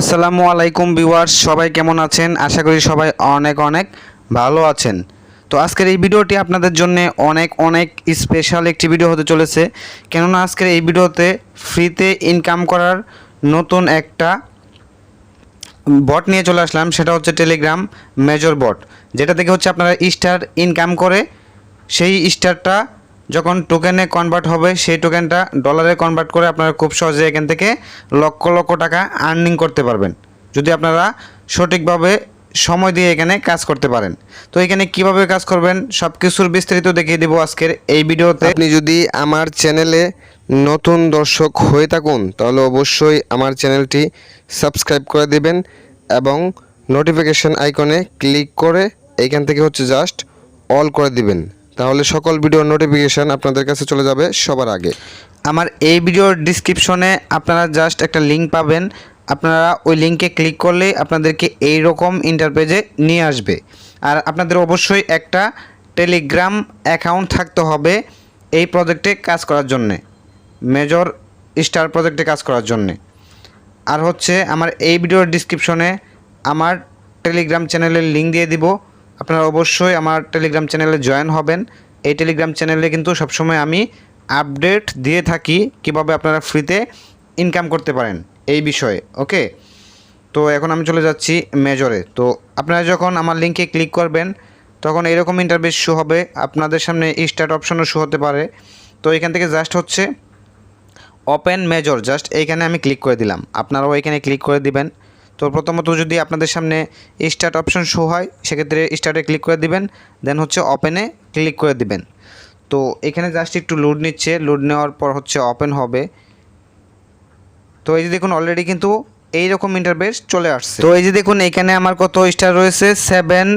আসসালামু আলাইকুম ভিউয়ার্স, সবাই কেমন আছেন? আশা করি সবাই অনেক অনেক ভালো আছেন। তো আজকের এই ভিডিওটি আপনাদের জন্য অনেক অনেক স্পেশাল একটি ভিডিও হতে চলেছে। কেননা আজকের এই ভিডিওতে ফ্রিতে ইনকাম করার নতুন একটা বট নিয়ে চলে আসলাম, সেটা হচ্ছে টেলিগ্রাম মেজর বট যেটা থেকে হচ্ছে আপনারা স্টার ইনকাম করে, সেই স্টারটা যখন টোকেনে কনভার্ট হবে, সেই টোকেনটা ডলারে কনভার্ট করে আপনারা খুব সহজে এখান থেকে লক্ষ লক্ষ টাকা আর্নিং করতে পারবেন। যদি আপনারা সঠিকভাবে সময় দিয়ে এখানে কাজ করতে পারেন। তো এখানে কীভাবে কাজ করবেন সব কিছুর বিস্তারিত দেখিয়ে দেবো আজকের এই ভিডিওতে। আপনি যদি আমার চ্যানেলে নতুন দর্শক হয়ে থাকুন, তাহলে অবশ্যই আমার চ্যানেলটি সাবস্ক্রাইব করে দেবেন এবং নোটিফিকেশন আইকনে ক্লিক করে এইখান থেকে হচ্ছে জাস্ট অল করে দিবেন। তাহলে সকল ভিডিওর নোটিফিকেশন আপনাদের কাছে চলে যাবে সবার আগে। আমার এই ভিডিওর ডিসক্রিপশনে আপনারা জাস্ট একটা লিঙ্ক পাবেন। আপনারা ওই লিঙ্কে ক্লিক করলেই আপনাদেরকে এই রকম ইন্টারপেজে নিয়ে আসবে। আর আপনাদের অবশ্যই একটা টেলিগ্রাম অ্যাকাউন্ট থাকতে হবে এই প্রজেক্টে কাজ করার জন্যে। মেজর স্টার প্রজেক্টে কাজ করার জন্যে। আর হচ্ছে আমার এই ভিডিওর ডিসক্রিপশনে আমার টেলিগ্রাম চ্যানেলের লিঙ্ক দিয়ে দিব। আপনারা অবশ্যই আমার টেলিগ্রাম চ্যানেলে জয়েন হবেন। এই টেলিগ্রাম চ্যানেলে কিন্তু সবসময় আমি আপডেট দিয়ে থাকি কীভাবে আপনারা ফ্রিতে ইনকাম করতে পারেন এই বিষয়ে ওকে তো এখন আমি চলে যাচ্ছি মেজরে তো আপনারা যখন আমার লিঙ্কে ক্লিক করবেন, তখন এরকম ইন্টারভিউ শো হবে। আপনাদের সামনে স্টার্ট অপশনও শো হতে পারে। তো এখান থেকে জাস্ট হচ্ছে ওপেন মেজর জাস্ট এইখানে আমি ক্লিক করে দিলাম। আপনারাও এখানে ক্লিক করে দিবেন। তো প্রথমত যদি আপনাদের সামনে স্টার্ট অপশন শো হয়, সেক্ষেত্রে স্টার্টে ক্লিক করে দিবেন দেন হচ্ছে ওপেনে ক্লিক করে দিবেন। তো এখানে জাস্ট একটু লোড নিচ্ছে লোড নেওয়ার পর হচ্ছে ওপেন হবে। তো এই যে দেখুন অলরেডি কিন্তু এই রকম ইন্টারভেস চলে আসছে। তো এই যে দেখুন, এখানে আমার কত স্টার রয়েছে? সেভেন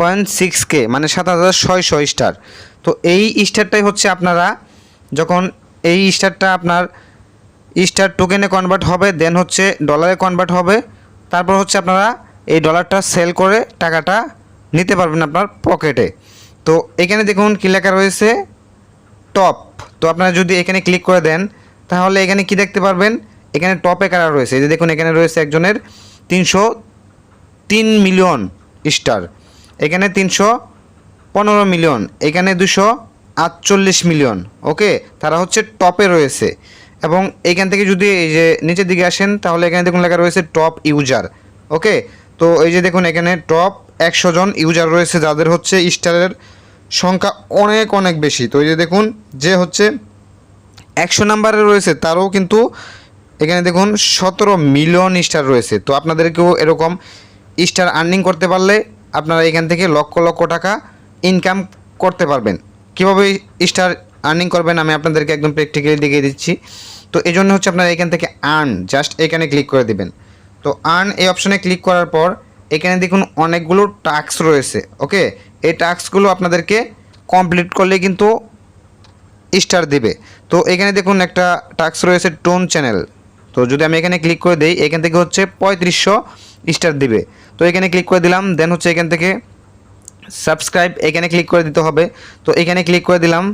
পয়েন্ট সিক্স কে মানে সাত হাজার ছয়শো স্টার তো এই স্টারটাই হচ্ছে আপনারা যখন এই স্টারটা আপনার স্টার টোকেনে কনভার্ট হবে দেন হচ্ছে ডলারে কনভার্ট হবে। তারপর হচ্ছে আপনারা এই ডলারটা সেল করে টাকাটা নিতে পারবেন আপনার পকেটে তো এখানে দেখুন কী লেখা রয়েছে টপ তো আপনারা যদি এখানে ক্লিক করে দেন, তাহলে এখানে কি দেখতে পারবেন? এখানে টপে কারা রয়েছে। যে দেখুন এখানে রয়েছে একজনের তিনশো তিন মিলিয়ন স্টার এখানে তিনশো পনেরো মিলিয়ন এখানে দুশো আটচল্লিশ মিলিয়ন ওকে তারা হচ্ছে টপে রয়েছে। এবং এইখান থেকে যদি এই যে নিচের দিকে আসেন, তাহলে এখানে দেখুন লেখা রয়েছে টপ ইউজার ওকে তো এই যে দেখুন এখানে টপ একশো জন ইউজার রয়েছে, যাদের হচ্ছে স্টারের সংখ্যা অনেক অনেক বেশি। তো এই যে দেখুন, যে হচ্ছে একশো নাম্বারে রয়েছে, তারও কিন্তু এখানে দেখুন সতেরো মিলিয়ন স্টার রয়েছে। তো আপনাদেরকেও এরকম স্টার আর্নিং করতে পারলে আপনারা এখান থেকে লক্ষ লক্ষ টাকা ইনকাম করতে পারবেন। কীভাবে স্টার আর্নিং করবেন, আমি আপনাদেরকে একদম প্র্যাকটিক্যালি দেখিয়ে দিচ্ছি। তো এই জন্য হচ্ছে আপনারা এখান থেকে আর্ন জাস্ট এখানে ক্লিক করে দিবেন। তো আর্ন এই অপশনে ক্লিক করার পর এখানে দেখুন অনেকগুলো টাস্ক রয়েছে ওকে এই টাস্কগুলো আপনাদেরকে কমপ্লিট করলে কিন্তু স্টার দিবে। তো এখানে দেখুন একটা টাস্ক রয়েছে টোন চ্যানেল তো যদি আমি এখানে ক্লিক করে দিই, এখান থেকে হচ্ছে পঁয়ত্রিশশো স্টার দিবে। তো এখানে ক্লিক করে দিলাম দেন হচ্ছে এখান থেকে সাবস্ক্রাইব এখানে ক্লিক করে দিতে হবে। তো এখানে ক্লিক করে দিলাম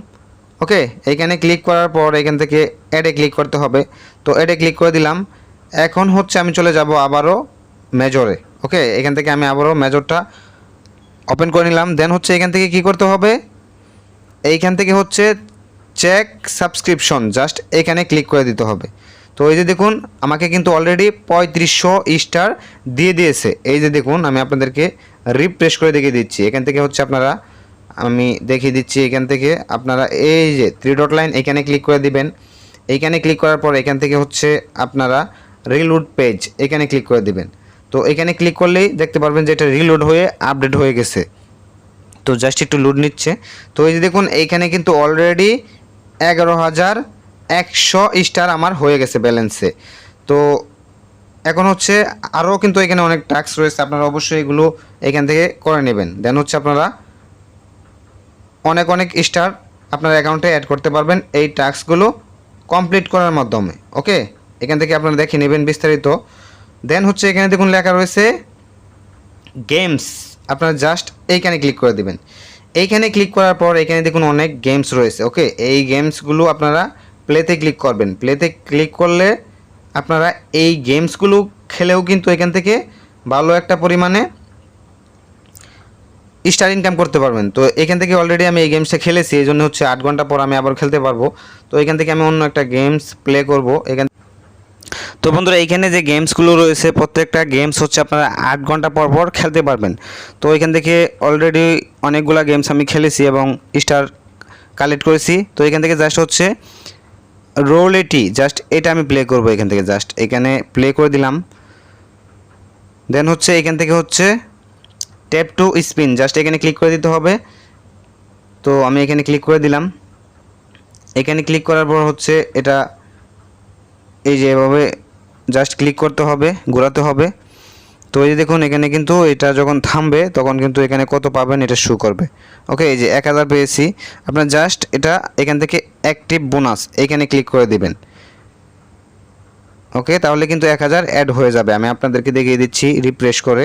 ওকে এখানে ক্লিক করার পর এখান থেকে অ্যাডে ক্লিক করতে হবে। তো অ্যাডে ক্লিক করে দিলাম। এখন হচ্ছে আমি চলে যাব আবারও মেজরে ওকে এখান থেকে আমি আবারও মেজরটা ওপেন করে নিলাম। দেন হচ্ছে এখান থেকে কি করতে হবে? এইখান থেকে হচ্ছে চেক সাবস্ক্রিপশন জাস্ট এখানে ক্লিক করে দিতে হবে। তো এই যে দেখুন, আমাকে কিন্তু অলরেডি পঁয়ত্রিশশো স্টার দিয়ে দিয়েছে। এই যে দেখুন, আমি আপনাদেরকে রিপ্রেস করে দেখিয়ে দিচ্ছি। এখান থেকে হচ্ছে আপনারা আমি দেখিয়ে দিচ্ছি এখান থেকে। আপনারা এই যে থ্রি ডট লাইন এখানে ক্লিক করে দিবেন। এইখানে ক্লিক করার পর এখান থেকে হচ্ছে আপনারা রিলোড পেজ এখানে ক্লিক করে দিবেন। তো এখানে ক্লিক করলেই দেখতে পারবেন যে এটা রিলোড হয়ে আপডেট হয়ে গেছে। তো জাস্ট একটু লুড নিচ্ছে। তো এই যে দেখুন এইখানে কিন্তু অলরেডি এগারো হাজার একশো স্টার আমার হয়ে গেছে ব্যালেন্সে তো এখন হচ্ছে আরও কিন্তু এখানে অনেক টাস্ক রয়েছে। আপনারা অবশ্যই এগুলো এখান থেকে করে নেবেন। দেন হচ্ছে আপনারা অনেক অনেক স্টার আপনার অ্যাকাউন্টে অ্যাড করতে পারবেন এই টাস্কগুলো কমপ্লিট করার মাধ্যমে ওকে এখান থেকে আপনারা দেখে নেবেন বিস্তারিত। দেন হচ্ছে এখানে দেখুন লেখা রয়েছে গেমস আপনারা জাস্ট এইখানে ক্লিক করে দিবেন। এইখানে ক্লিক করার পর এখানে দেখুন অনেক গেমস রয়েছে ওকে এই গেমসগুলো আপনারা প্লেতে ক্লিক করবেন। প্লেতে ক্লিক করলে আপনারা এই গেমসগুলো খেলেও কিন্তু এখান থেকে ভালো একটা পরিমাণে স্টার ইনকাম করতে পারবেন। তো এখান থেকে অলরেডি আমি এই গেমসটা খেলেছি, এই জন্য হচ্ছে আট ঘণ্টা পর আমি আবার খেলতে পারব। তো এখান থেকে আমি অন্য একটা গেমস প্লে করব। এখান তো বন্ধুরা, এইখানে যে গেমসগুলো রয়েছে, প্রত্যেকটা গেমস হচ্ছে আপনারা আট ঘণ্টা পর পর খেলতে পারবেন। তো এখান থেকে অলরেডি অনেকগুলা গেমস আমি খেলেছি এবং স্টার কালেক্ট করেছি। তো এখান থেকে জাস্ট হচ্ছে রোল এটি জাস্ট এটা আমি প্লে করব এখান থেকে জাস্ট এখানে প্লে করে দিলাম। দেন হচ্ছে এখান থেকে হচ্ছে ট্যাপ টু স্পিন জাস্ট এখানে ক্লিক করে দিতে হবে। তো আমি এখানে ক্লিক করে দিলাম। এখানে ক্লিক করার পর হচ্ছে এটা এই যে এভাবে জাস্ট ক্লিক করতে হবে, ঘোরাতে হবে। তো এই যে দেখুন, এখানে কিন্তু এটা যখন থামবে, তখন কিন্তু এখানে কত পাবেন এটা শু করবে। ওকে এই যে এক হাজার পেয়েছি। আপনার জাস্ট এটা এখান থেকে অ্যাক্টিভ বোনাস এখানে ক্লিক করে দিবেন। ওকে তাহলে কিন্তু এক হাজার অ্যাড হয়ে যাবে। আমি আপনাদেরকে দেখিয়ে দিচ্ছি রিফ্রেশ করে।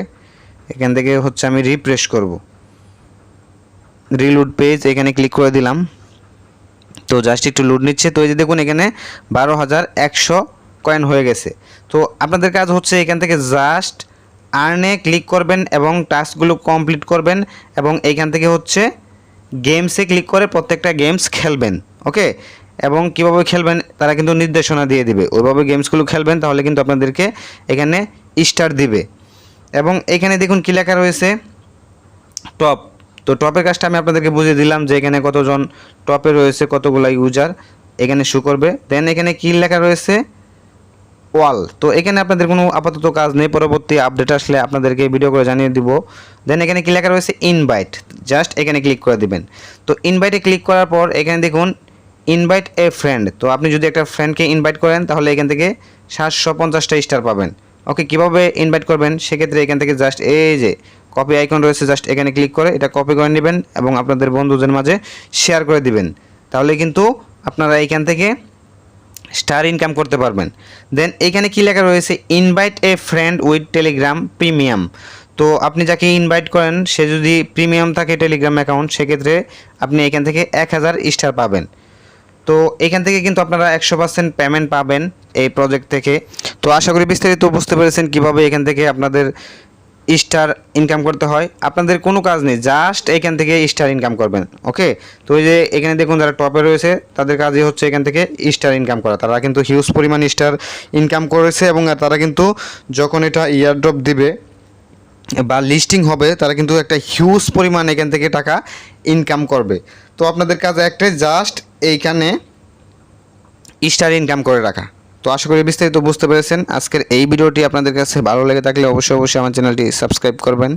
এখান থেকে হচ্ছে আমি রিফ্রেশ করব। রিলুড পেজ এখানে ক্লিক করে দিলাম। তো জাস্ট একটু লুট নিচ্ছে। তো এই যে দেখুন, এখানে বারো হাজার একশো কয়েন হয়ে গেছে। তো আপনাদের কাজ হচ্ছে এখান থেকে জাস্ট আর্নে ক্লিক করবেন এবং টাস্কগুলো কমপ্লিট করবেন এবং এইখান থেকে হচ্ছে গেমসে ক্লিক করে প্রত্যেকটা গেমস খেলবেন ওকে এবং কীভাবে খেলবেন তারা কিন্তু নির্দেশনা দিয়ে দিবে। ওইভাবে গেমসগুলো খেলবেন, তাহলে কিন্তু আপনাদেরকে এখানে স্টার দিবে। এবং এখানে দেখুন কী লেখা রয়েছে? টপ। তো টপের কাজটা আমি আপনাদেরকে বুঝিয়ে দিলাম যে এখানে কতজন টপে রয়েছে, কতগুলো ইউজার এখানে শু করবে। দেন এখানে কী লেখা রয়েছে? ওয়াল। তো এখানে আপনাদের কোনো আপাতত কাজ নেই, পরবর্তী আপডেট আসলে আপনাদেরকে ভিডিও করে জানিয়ে দিব। দেন এখানে কী লেখা রয়েছে? ইনভাইট জাস্ট এখানে ক্লিক করে দিবেন। তো ইনভাইটে ক্লিক করার পর এখানে দেখুন ইনভাইট এ ফ্রেন্ড তো আপনি যদি একটা ফ্রেন্ডকে ইনভাইট করেন, তাহলে এখান থেকে সাতশো পঞ্চাশটা স্টার পাবেন। ওকে কীভাবে ইনভাইট করবেন? সেক্ষেত্রে এখান থেকে জাস্ট এই যে কপি আইকন রয়েছে জাস্ট এখানে ক্লিক করে এটা কপি করে নেবেন এবং আপনাদের বন্ধুদের মাঝে শেয়ার করে দিবেন। তাহলে কিন্তু আপনারা এখান থেকে স্টার ইনকাম করতে পারবেন। দেন এখানে কী লেখা রয়েছে? Invite a friend with Telegram premium তো আপনি যাকে ইনভাইট করেন, সে যদি প্রিমিয়াম থাকে টেলিগ্রাম অ্যাকাউন্ট সেক্ষেত্রে আপনি এখান থেকে এক হাজার স্টার পাবেন। তো এখান থেকে কিন্তু আপনারা একশো পার্সেন্ট পেমেন্ট পাবেন এই প্রজেক্ট থেকে। তো আশা করি বিস্তারিত বুঝতে পেরেছেন কীভাবে এখান থেকে আপনাদের স্টার ইনকাম করতে হয়। আপনাদের কোনো কাজ নেই জাস্ট এখান থেকে স্টার ইনকাম করবেন ওকে তো ওই যে এখানে দেখুন যারা টপে রয়েছে, তাদের কাজই হচ্ছে এখান থেকে স্টার ইনকাম করা। তারা কিন্তু হিউজ পরিমাণ স্টার ইনকাম করেছে এবং তারা কিন্তু যখন এটা ইয়ারড্রপ দিবে বা লিস্টিং হবে, তারা কিন্তু একটা হিউজ পরিমাণ এখান থেকে টাকা ইনকাম করবে। তো আপনাদের কাজ একটাই জাস্ট এইখানে স্টার ইনকাম করে রাখা। তো আশা করি বিস্তারিত বুঝতে পেরেছেন। আজকের এই ভিডিওটি আপনাদের কাছে ভালো লেগে থাকলে অবশ্যই অবশ্যই আমার চ্যানেলটি সাবস্ক্রাইব করবেন।